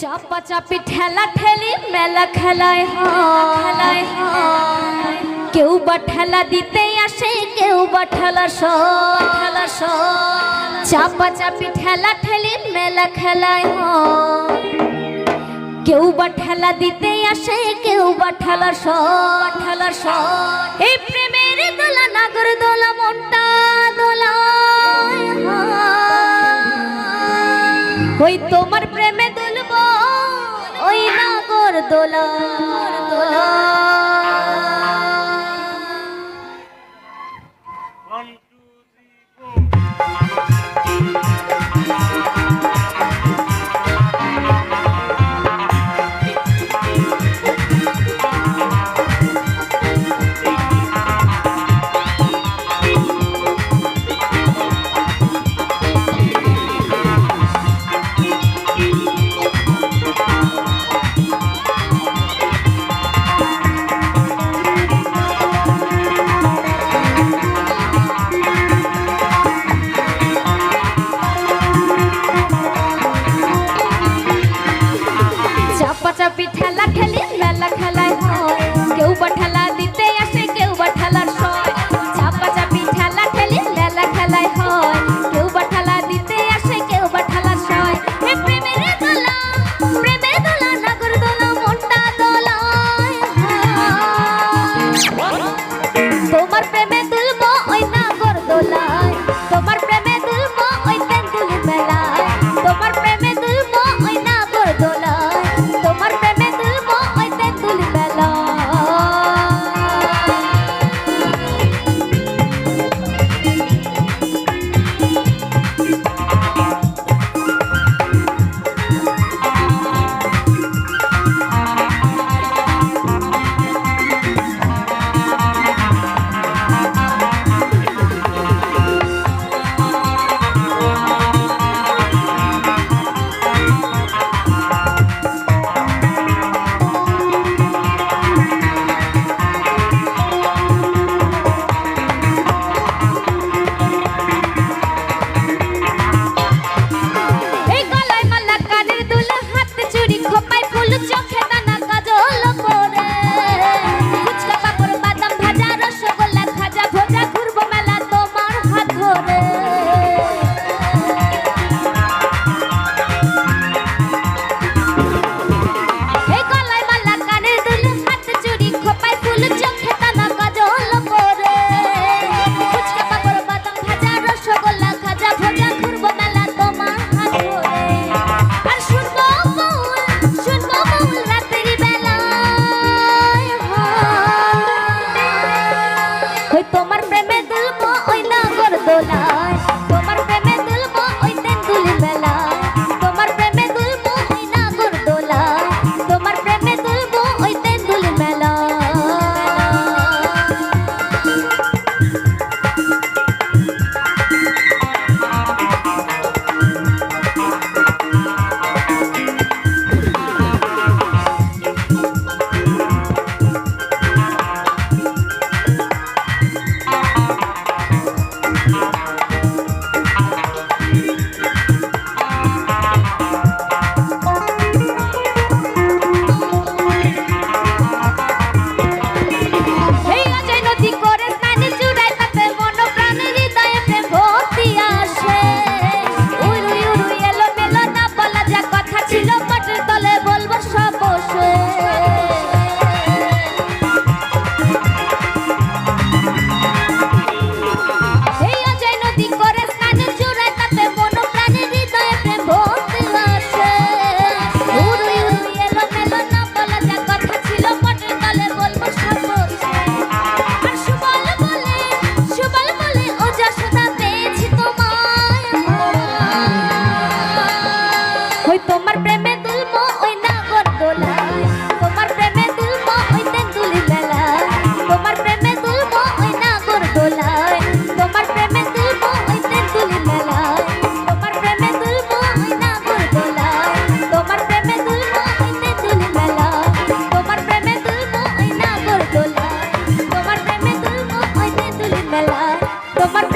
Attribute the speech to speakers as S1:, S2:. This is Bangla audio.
S1: চাপা চাপি ঠেলা ঠেলি, মেলা খেলায় খেলায় কেউ বা ঠেলা দিতে আসে, কেউ বা ঠেলা ঠেলা চাপা চাপি ঠেলা ঠেলি, মেলা খেলায় কেউ বা ঠেলা দিতে আসে, কেউ বা ঠেলা ঠেলা এই প্রেমের দোলা, নাগর দোলা মোটা দোলা। ওই তোমার প্রেমে দুলব ওই নাগর দোলা দোলা মেলা খেলায় হয়। কেউ বা ঠেলা দিতে আসে, কেউ বা ঠেলার সয়। চাপা চাপি ঠেলা ঠেলি মেলা খেলায় হয়। কেউ বা ঠেলা দিতে আসে, কেউ বা তোমার প্রেমে দুলম খোঁজা খোঁজা probar